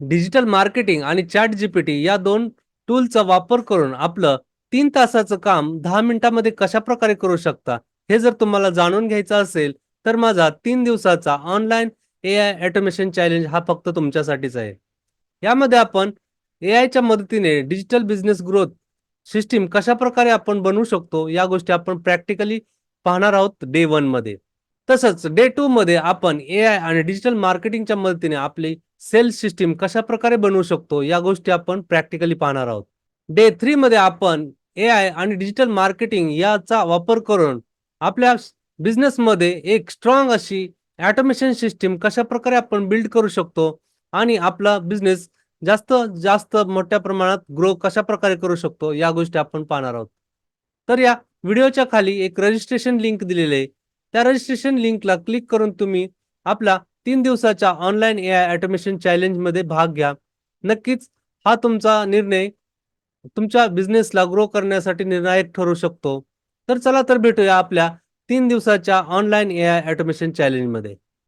Digital marketing आणि chat GPT या दोन टूलचा वापर करून आपलं तीन तासाचं काम दहा मिनिटांमध्ये कशा प्रकारे करू शकता हे जर तुम्हाला जाणून घ्यायचं असेल तर माझा तीन दिवसाचा online A I automation challenge हा फक्त तुमच्यासाठीच आहे. यामध्ये आपण ए आयच्या मदतीने डिजिटल बिझनेस ग्रोथ सिस्टीम कशा प्रकारे आपण बनवू शकतो या गोष्टी आपण प्रॅक्टिकली पाहणार आहोत डे वनमध्ये. तसंच डे टू मध्ये आपण ए आय आणि डिजिटल मार्केटिंगच्या मदतीने आपली सेल्स सिस्टीम कशा प्रकारे बनवू शकतो या गोष्टी आपण प्रॅक्टिकली पाहणार आहोत. डे थ्री मध्ये आपण ए आय आणि डिजिटल मार्केटिंग याचा वापर करून आपल्या बिझनेसमध्ये एक स्ट्रॉंग अशी ऍटोमेशन सिस्टीम कशा प्रकारे आपण बिल्ड करू शकतो आणि आपला बिझनेस जास्त जास्त मोठ्या प्रमाणात ग्रो कशा प्रकारे करू शकतो या गोष्टी आपण पाहणार आहोत. तर या व्हिडिओच्या खाली एक रजिस्ट्रेशन लिंक दिलेली आहे. त्या रजिस्ट्रेशन लिंकला क्लिक करून तुम्ही आपला तीन दिवसाच्या ऑनलाईन ए आय ऑटोमेशन चॅलेंजमध्ये भाग घ्या. नक्कीच हा तुमचा निर्णय तुमच्या बिझनेसला ग्रो करण्यासाठी निर्णायक ठरू शकतो. तर चला तर भेटूया आपल्या तीन दिवसाच्या ऑनलाईन ए आय ऑटोमेशन चॅलेंजमध्ये